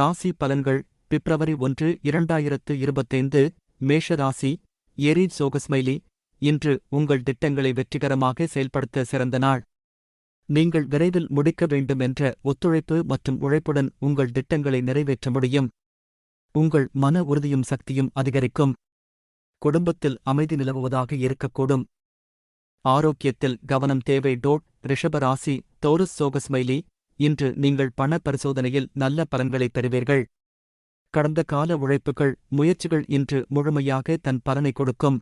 ராசி பலன்கள் பிப்ரவரி ஒன்று இரண்டாயிரத்து இருபத்தைந்து மேஷ ராசி எரீட் சோகஸ்மைலி இன்று உங்கள் திட்டங்களை வெற்றிகரமாக செயல்படுத்த சிறந்த நாள். நீங்கள் விரைவில் முடிக்க வேண்டும் என்ற ஒத்துழைப்பு மற்றும் உழைப்புடன் உங்கள் திட்டங்களை நிறைவேற்ற முடியும். உங்கள் மன உறுதியும் சக்தியும் அதிகரிக்கும். குடும்பத்தில் அமைதி நிலவுவதாக இருக்கக்கூடும். ஆரோக்கியத்தில் கவனம் தேவை. டோட் ரிஷபராசி ராசி சோகஸ்மைலி இன்று நீங்கள் பண பரிசோதனையில் நல்ல பலன்களைப் பெறுவீர்கள். கடந்த கால உழைப்புகள் முயற்சிகள் இன்று முழுமையாக தன் பலனை கொடுக்கும்.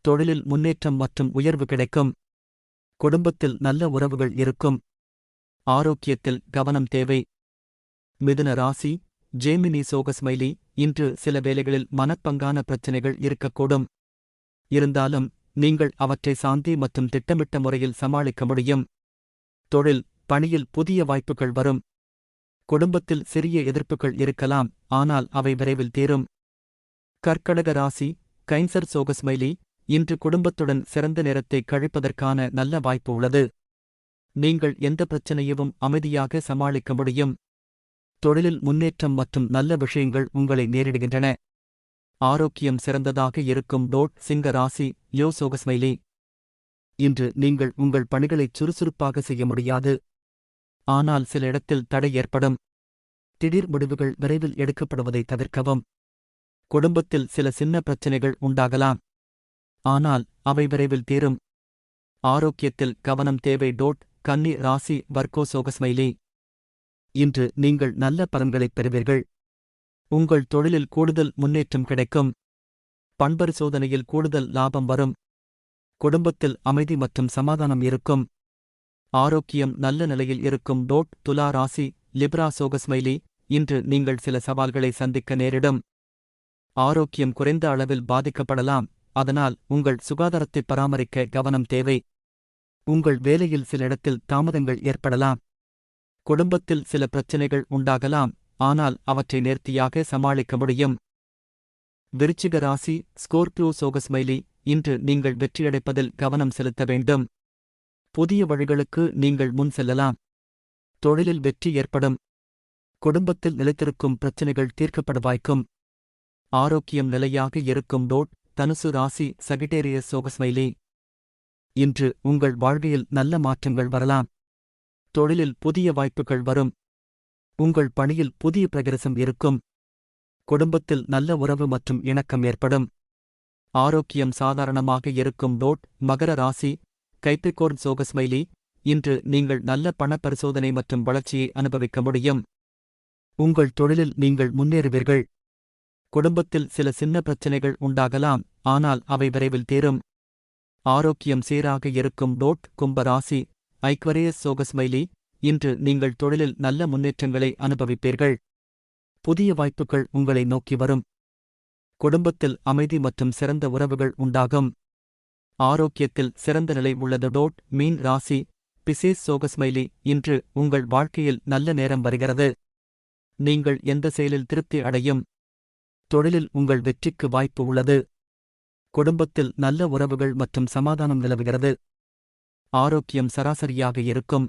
தொழிலில் முன்னேற்றம் மற்றும் உயர்வு கிடைக்கும். குடும்பத்தில் நல்ல உறவுகள் இருக்கும். ஆரோக்கியத்தில் கவனம் தேவை. மிதுன ராசி ஜேமினி சோகஸ்மைலி இன்று சில வேளைகளில் மனப்பங்கான பிரச்சினைகள் இருக்கக்கூடும். இருந்தாலும் நீங்கள் அவற்றை சாந்தி மற்றும் திட்டமிட்ட முறையில் சமாளிக்க முடியும். தொழில் பணியில் புதிய வாய்ப்புகள் வரும். குடும்பத்தில் சிறிய எதிர்ப்புகள் இருக்கலாம் ஆனால் அவை விரைவில் தீரும். கர்க்கடக ராசி கைன்சர் சோகஸ்மைலி இன்று குடும்பத்துடன் சிறந்த நேரத்தை கழிப்பதற்கான நல்ல வாய்ப்பு உள்ளது. நீங்கள் எந்த பிரச்சனையையும் அமைதியாக சமாளிக்க முடியும். தொழிலில் முன்னேற்றம் மற்றும் நல்ல விஷயங்கள் உங்களை நேரிடுகின்றன. ஆரோக்கியம் சிறந்ததாக இருக்கும் டோட் சிங்க ராசி யோ சோகஸ்மைலி இன்று நீங்கள் உங்கள் பணிகளைச் சுறுசுறுப்பாக செய்ய முடியாது. ஆனால் சில இடத்தில் தடை ஏற்படும். திடீர் முடிவுகள் விரைவில் எடுக்கப்படுவதை தவிர்க்கவும். குடும்பத்தில் சில சின்ன பிரச்சினைகள் உண்டாகலாம். ஆனால் அவை விரைவில் தீரும். ஆரோக்கியத்தில் கவனம் தேவை. டோட் கன்னி ராசி வர்க்கோ சோகஸ்மைலி. இன்று நீங்கள் நல்ல பலன்களைப் பெறுவீர்கள். உங்கள் தொழிலில் கூடுதல் முன்னேற்றம் கிடைக்கும். பண்பரிசோதனையில் கூடுதல் லாபம் வரும். குடும்பத்தில் அமைதி மற்றும் சமாதானம் இருக்கும். ஆரோக்கியம் நல்ல நிலையில் இருக்கும் டோட் துலா ராசி லிப்ரா சோகஸ்மைலி இன்று நீங்கள் சில சவால்களை சந்திக்க நேரிடும். ஆரோக்கியம் குறைந்த அளவில் பாதிக்கப்படலாம் அதனால் உங்கள் சுகாதாரத்தை பராமரிக்க கவனம் தேவை. உங்கள் வேலையில் சில இடத்தில் தாமதங்கள் ஏற்படலாம். குடும்பத்தில் சில பிரச்சினைகள் உண்டாகலாம் ஆனால் அவற்றை நேர்த்தியாக சமாளிக்க முடியும். விருச்சிக ராசி ஸ்கோர்பியோ சோகஸ்மைலி இன்று நீங்கள் வெற்றியடைப்பதில் கவனம் செலுத்த வேண்டும். புதிய வழிகளுக்கு நீங்கள் முன் செல்லலாம். தொழிலில் வெற்றி ஏற்படும். குடும்பத்தில் நிலைத்திருக்கும் பிரச்சினைகள் தீர்க்கப்பட வாய்க்கும் ஆரோக்கியம் நிலையாக இருக்கும் டோட் தனுசு ராசி சகிட்டேரிய சோகஸ்மைலி. இன்று உங்கள் வாழ்வியல் நல்ல மாற்றங்கள் வரலாம். தொழிலில் புதிய வாய்ப்புகள் வரும். உங்கள் பணியில் புதிய பிரகரசம் இருக்கும். குடும்பத்தில் நல்ல உறவு மற்றும் இணக்கம் ஏற்படும். ஆரோக்கியம் சாதாரணமாக இருக்கும் டோட் மகர ராசி கைப்பிரிகோர்ன் சோகஸ்மைலி இன்று நீங்கள் நல்ல பண பரிசோதனை மற்றும் வளர்ச்சியை அனுபவிக்க முடியும். உங்கள் தொழிலில் நீங்கள் முன்னேறுவீர்கள். குடும்பத்தில் சில சின்ன பிரச்சினைகள் உண்டாகலாம் ஆனால் அவை விரைவில் தீரும். ஆரோக்கியம் சீராக இருக்கும் டோட் கும்பராசி ஐக்வரேயஸ் சோகஸ்மைலி இன்று நீங்கள் தொழிலில் நல்ல முன்னேற்றங்களை அனுபவிப்பீர்கள். புதிய வாய்ப்புகள் உங்களை நோக்கி வரும். குடும்பத்தில் அமைதி மற்றும் சிறந்த உறவுகள் உண்டாகும். ஆரோக்கியத்தில் சிறந்த நிலை உள்ளது. டோட் மீன் ராசி பிசேஸ் சோகஸ்மைலி இன்று உங்கள் வாழ்க்கையில் நல்ல நேரம் வருகிறது. நீங்கள் எந்த செயலில் திருப்தி அடையும்? தொழிலில் உங்கள் வெற்றிக்கு வாய்ப்பு உள்ளது. குடும்பத்தில் நல்ல உறவுகள் மற்றும் சமாதானம் நிலவுகிறது. ஆரோக்கியம் சராசரியாக இருக்கும்.